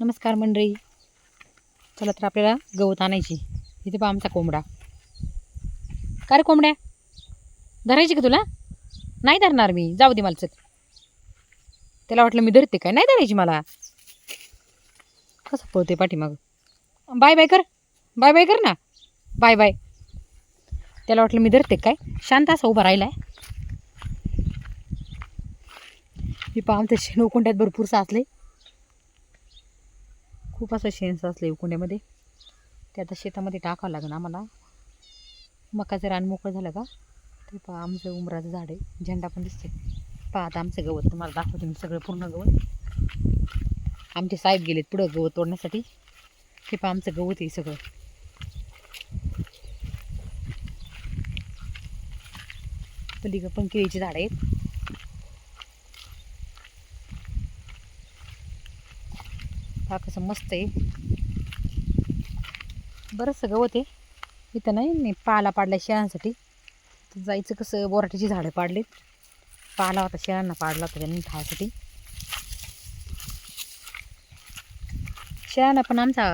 नमस्कार मंडळी. चला तर आपल्याला गवत आणायची. इथे पहा आमचा कोंबडा. का रे कोंबड्या? धरायची का तुला? नाही धरणार मी. जाऊ दे मला चल. त्याला वाटलं मी धरते काय? नाही धरायची मला. कसं पळते पाठीमाग? बाय बाय कर. बाय बाय कर ना. Bye bye. त्याला वाटलं मी धरते काय? शांत असा उभा राहिलाय. मी पहा आमच्या शेण उकोंड्यात भरपूर साचले खूप असं शेण साचलं उकुंड्यामध्ये. ते आता शेतामध्ये टाकावं लागेल आम्हाला. मकाचं रान मोकळं झालं का? ते पहा आमचं उमराचं झाड आहे. झेंडा पण दिसते पहा आता आमचं गवत तुम्हाला दाखवते मी सगळं पूर्ण गवत. आमचे साहेब गेलेत पुढं गवत तोडण्यासाठी. ते पहा आमचं गवत आहे सगळं. पलीकडं पण केळीची झाडं आहेत. पहा कसं मस्त आहे. बरंचसं गवत आहे इथं नाही मी पाला पाडला शेळांसाठी तर जायचं कसं बोराट्याची झाडं पाडलीत पाला होता शेळांना पाडला होता त्यांनी खायसाठी शेळांना पण आमचा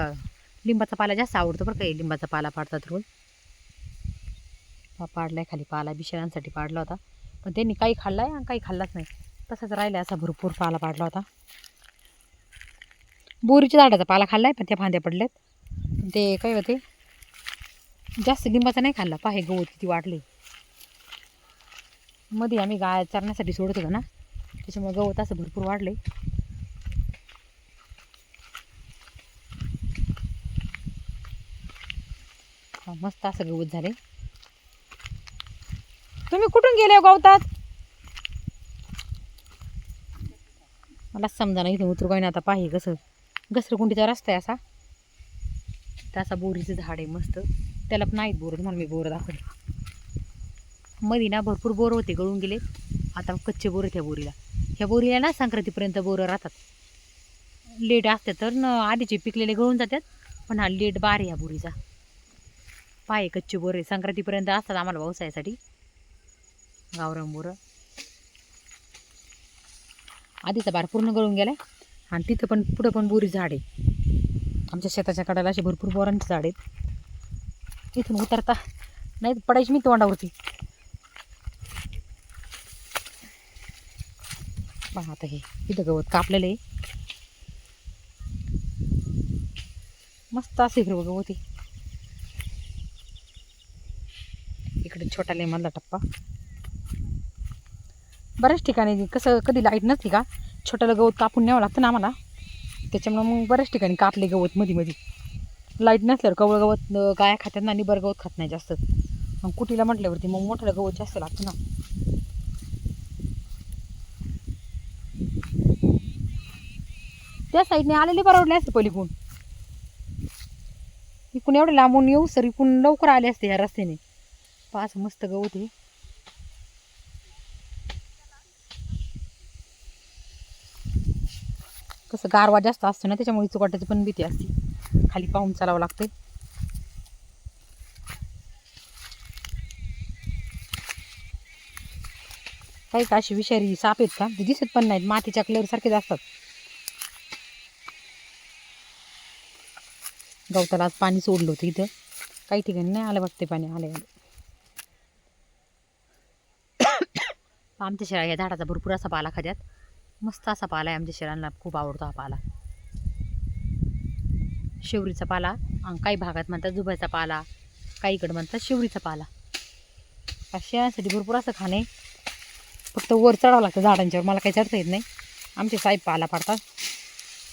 लिंबाचा पाला जास्त आवडतो बरं काही लिंबाचा पाला पाडतात रोज. हा पाडलाय खाली पाला बी शेळांसाठी पाडला होता. पण त्यांनी काही खाल्लाय आणि काही खाल्लाच नाही. तसंच राहिला असा भरपूर पाला पाडला होता. बोरीच्या झाडाचा पाला खाल्ला आहे पण त्या फांद्या पडल्यात. ते काय होते? जास्त लिंबाचा नाही खाल्ला. पाहे गवत किती वाढले. मध्ये आम्ही गाय चरण्यासाठी सोडत होतो ना त्याच्यामुळे गवत असं भरपूर वाढले. मस्त असं गवत झाले. तुम्ही कुठून गेले हो गवतात? मला समजा नाही इथून उतरू काही ना आता पाहे कसं घसरकुंडीचा रस्ता आहे असा. तर असा बोरीचं झाड आहे मस्त. त्याला पण नाहीत बोर म्हणून मी बोर दाखवले मध्ये ना भरपूर बोर होते गळून गेले. आता कच्चे बोर आहेत ह्या बोरीला. ह्या बोरीला ना संक्रांतीपर्यंत बोरं राहतात. लेट असतात तर न आधीचे पिकलेले गळून जातात. पण हा लेट बार आहे ह्या बोरीचा. पाय कच्चे बोर आहे. संक्रांतीपर्यंत असतात आम्हाला व्यवसायासाठी गावरान बोरं. आधीचा बार पूर्ण गळून गेलाय. आणि तिथं पण पुढं पण बोरी झाड. आहे आमच्या शेताच्या कडाला असे भरपूर बोरांचे झाड आहेत. इथून उतरता. नाही तर पडायची मी तोंडावरती. पहा आता हे इथं गवत कापलेलं आहे. मस्त असं हिरवं गवत आहे. इकडे छोटा लेमधला टप्पा. बऱ्याच ठिकाणी कसं कधी लाइट नसते का? छोट्याला गवत कापून न्यावं लागतं ना आम्हाला. त्याच्यामुळं मग बऱ्याच ठिकाणी कापले गवत मध्ये मध्ये लाइट नसल्यावर कवळ गवत गाया खात्यात ना आणि बरं गवत खात नाही जास्त. मग कुटीला म्हटल्यावरती मग मोठं गवत जास्त लागतं ना. त्या साईडने आलेले परवडले असते कोण इकडून एवढे लांबून येऊ सर इकडून लवकर आले असते ह्या रस्त्याने. पाच मस्त गवत आहे. कसं गारवा जास्त असतो ना त्याच्यामुळे चुकाट्याची पण भीती असते. खाली पाहून चालावं लागते काही का अशी विषारी साप आहेत का? ते दिसत पण नाहीत मातीच्या कलर सारखेच असतात. गवताला आज पाणी सोडलं होतं इथं. काही ठिकाणी नाही आलं वाटते पाणी आले आमच्या शेळ्या या झाडाचा भरपूर असा पाला खात्यात. मस्त असा पाला आहे आमच्या शेळ्यांना खूप आवडतो हा पाला. शेवरीचा पाला आणि काही भागात म्हणतात जुब्याचा पाला काहीकडे म्हणतात शेवरीचा पाला. शेळ्यांसाठी भरपूर असं खाणे. फक्त वर चढावं लागतं झाडांच्यावर मला काही चढता येत नाही. आमचे साहेब पाला पाडतात.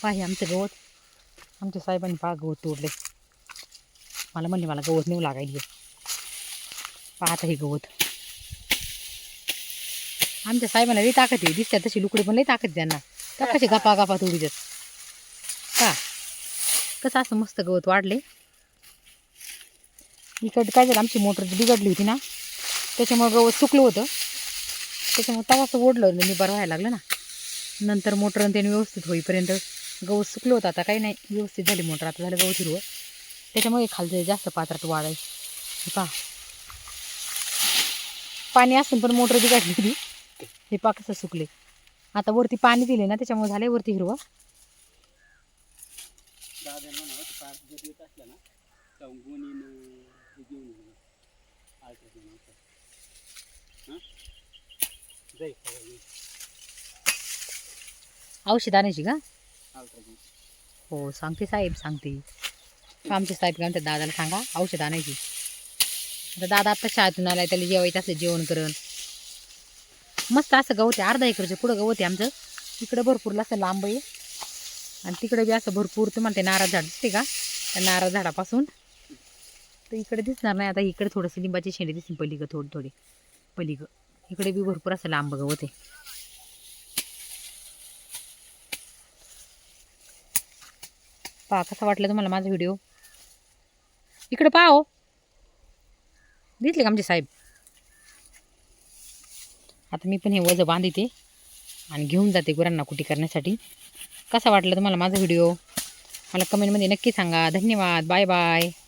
पाहि आमचं गवत. आमच्या साहेबांनी पा गवत तोडले. मला म्हणले मला गवत नेऊ लागायचे पाहता हे गवत. आमच्या साहेबांना लई ताकद आहे. दिसतात तशी लुकडे पण लई ताकद त्यांना. त्या कसे गपा गपा तोडी देत? का? कसं असं मस्त गवत वाढले? इकडे काय झालं? आमची मोटर बिघडली होती ना त्याच्यामुळं गवत सुकलं होतं. त्याच्यामुळं तवाचं ओढलं मी बरं व्हायला लागलं ना. नंतर मोटर त्याने व्यवस्थित होईपर्यंत गवत सुकलं होतं. आता काही नाही. व्यवस्थित झाली मोटर. आता झालं गवत हिरवं. त्याच्यामुळे खालचं जास्त पात्रात वाढायचं. हे पाणी असून पण मोटर बिघडली होती हे पहा कसं सुकले. आता वरती पाणी दिले ना त्याच्यामुळे झाले वरती हिरवा. औषध आणायची का? हो सांगते साहेब सांगते. आमचे साहेब का म्हणतात दादाला सांगा औषध आणायची. आता दादा आत्ता शाळेतून आलाय त्याला जेवायचं असलं जेवण करण. मस्त असं गवत आहे. अर्धा एकरच्या पुढं गवत आहे आमचं. इकडं भरपूर असं लांब आहे. आणि तिकडे बी असं भरपूर तुम्हाला ते नारळ झाड दिसते का? त्या नारळ झाडापासून. तर इकडे दिसणार नाही. आता इकडे थोडंसं लिंबाची शेंडे दिसतील पलीगं थोडी थोडी. पलीगं इकडे बी भरपूर असं लांब गवत आहे. पहा कसा वाटला तुम्हाला माझा व्हिडिओ? इकडे पाहो दिसले का आमचे साहेब? आता मी पण हे वजं बांधते आणि घेऊन जाते गुरांना कुटी करण्यासाठी. कसा वाटला तुम्हाला माझा व्हिडिओ? मला कमेंटमध्ये नक्की सांगा. धन्यवाद. Bye bye